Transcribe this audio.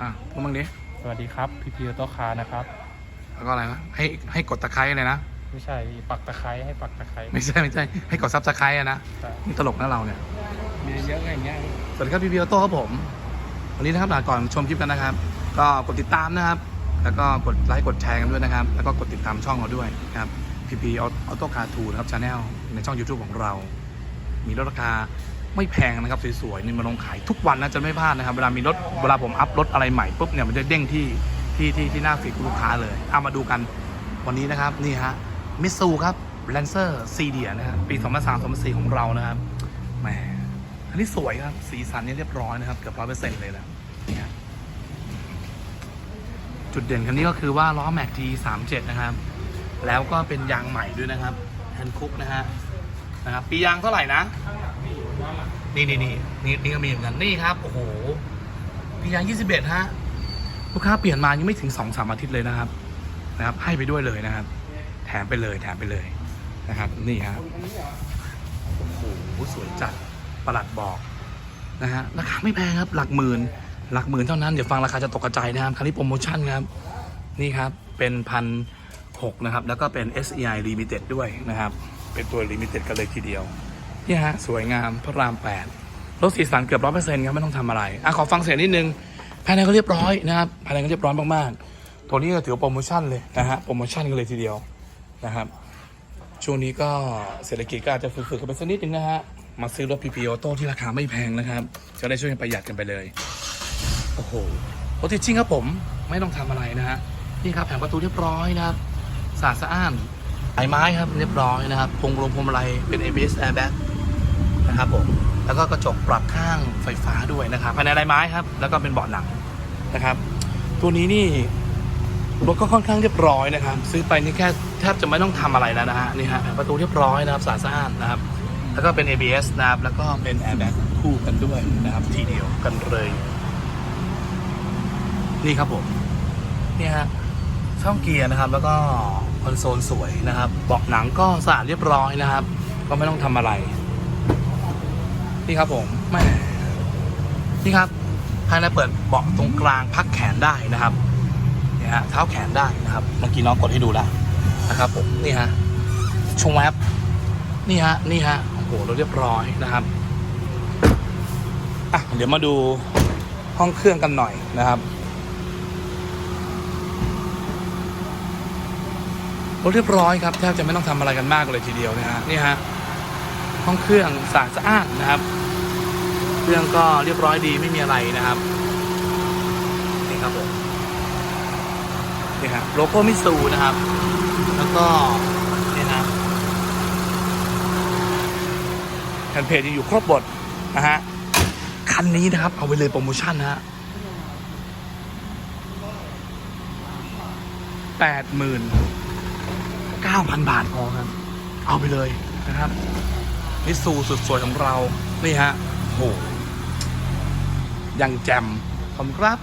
อะพูดบ้างดิสวัสดีครับ พีพีโตคานะครับ แล้วก็อะไรนะให้ให้กดตะไคร้เลยนะ ไม่ใช่ปักตะไคร้ให้ปักตะไคร้ไม่ใช่ไม่ใช่ให้กดซับสไคร้อะนะใช่นี่ตลกนะเราเนี่ย มีเยอะไงอย่างเงี้ยสวัสดีครับพี่พีออโต้ครับผม วันนี้นะครับก่อนชมคลิปกันนะครับ ก็กดติดตามนะครับ แล้วก็กดไลค์กดแชร์กันด้วยนะครับ แล้วก็กดติดตามช่องเราด้วยนะครับพีพีออโต้คาร์ทูนะครับชาแนลในช่อง YouTube ของเรา มีลดราคา ไม่แพงนะครับสวยๆนี่มาลงขายทุกวันนะจะไม่พลาดนะครับเวลามีรถเวลาผมอัพรถอะไรใหม่ปุ๊บเนี่ยมันจะเด้งที่ที่ที่ที่หน้าฟีดคุณลูกค้าเลยเอามาดูกันวันนี้นะครับนี่ฮะมิสูครับแลนเซอร์ซีเดียนะครับปี2003 2004ของเรานะครับแหมอันนี้สวยครับสีสันนี่เรียบร้อยนะครับเกือบร้อยเปอร์เซ็นต์เลยนะนี่ฮะจุดเด่นคันนี้ก็คือว่าล้อแม็กทีสามเจ็ดนะครับ แล้วก็เป็นยางใหม่ด้วยนะครับแฮนด์คุกนะฮะนะครับปียางเท่าไหร่นะ นี่นี่นี่นี่นี่ก็มีเหมือนกันนี่ครับโอ้โหปียางยี่สิบเอ็ดฮะลูกค้าเปลี่ยนมายังไม่ถึงสองสามอาทิตย์เลยนะครับ นะครับ ให้ไปด้วยเลยนะครับ แถมไปเลยแถมไปเลยนะครับ นี่ฮะโอ้โหสวยจัดประหลัดบอกนะฮะราคาไม่แพงครับ หลักหมื่น หลักหมื่นเท่านั้นเดี๋ยวฟังราคาจะตกกระจายนะครับคันนี้โปรโมชั่นครับนี่ครับเป็นพันหกนะครับ แล้วก็เป็น SEI Limited ด้วยนะครับ เป็นตัว Limited กันเลยทีเดียว นี่ฮะ สวยงามพระรามแปดรถสีสันเกือบร้อยเปอร์เซ็นต์ครับไม่ต้องทำอะไรอะขอฟังเสียงนิดนึง ภายในก็เรียบร้อยนะครับภายในก็เรียบร้อยมากๆตัวนี้ก็ถือโปรโมชั่นเลยนะฮะโปรโมชั่นกันเลยทีเดียวนะครับ ช่วงนี้ก็เศรษฐกิจก็อาจจะฝืดๆกันไปสักนิดนึงนะฮะมาซื้อรถ PP Auto ที่ราคาไม่แพงนะครับ จะได้ช่วยประหยัดกันไปเลย โอ้โหรถติดจริงครับผมไม่ต้องทำอะไรนะฮะนี่ครับแผงประตูเรียบร้อยนะครับสะอาดสะอ้านไม้ไม้ครับเรียบร้อยนะครับพงรวมพวงมาลัยเป็น ABS airbag นะครับผมแล้วก็กระจกปรับข้างไฟฟ้าด้วยนะครับภายในลายไม้ครับ แล้วก็เป็นเบาะหนังนะครับ ตัวนี้นี่รถก็ค่อนข้างเรียบร้อยนะครับ ซื้อไปนี่แค่แทบจะไม่ต้องทำอะไรแล้วนะฮะนี่ฮะประตูเรียบร้อยนะครับสะอาดนะครับ แล้วก็เป็น ABS นะครับแล้วก็เป็น airbag คู่กันด้วยนะครับทีเดียวกันเลย นี่ครับผมนี่ฮะช่องเกียร์นะครับ แล้วก็คอนโซลสวยนะครับเบาะหนังก็สะอาดเรียบร้อยนะครับ ก็ไม่ต้องทำอะไร นี่ครับผมแม่นี่ครับภายในเปิดเบาะตรงกลางพักแขนได้นะครับเนี่ยฮะเท้าแขนได้นะครับเมื่อกี้น้องกดให้ดูแล้วนะครับผมนี่ฮะชงแวบนี่ฮะนี่ฮะโอ้โหเราเรียบร้อยนะครับอะเดี๋ยวมาดูห้องเครื่องกันหน่อยนะครับรถเรียบร้อยครับแทบจะไม่ต้องทำอะไรกันมากเลยทีเดียวนะฮะนี่ฮะ ห้องเครื่องสะอาดสะอ้านนะครับ เครื่องก็เรียบร้อยดีไม่มีอะไรนะครับนี่ครับผมนี่ครับโลโก้มิสูนะครับ แล้วก็นี่นะแผ่นเพจยังอยู่ครบบทนะฮะคันนี้นะครับ เอาไปเลยโปรโมชั่นนะฮะแปดหมื่นเก้าพันบาทพอครับ เอาไปเลยนะครับ มิสูสุดสวยของเรา นี่ฮะโหยังแจมขอบคุณครับ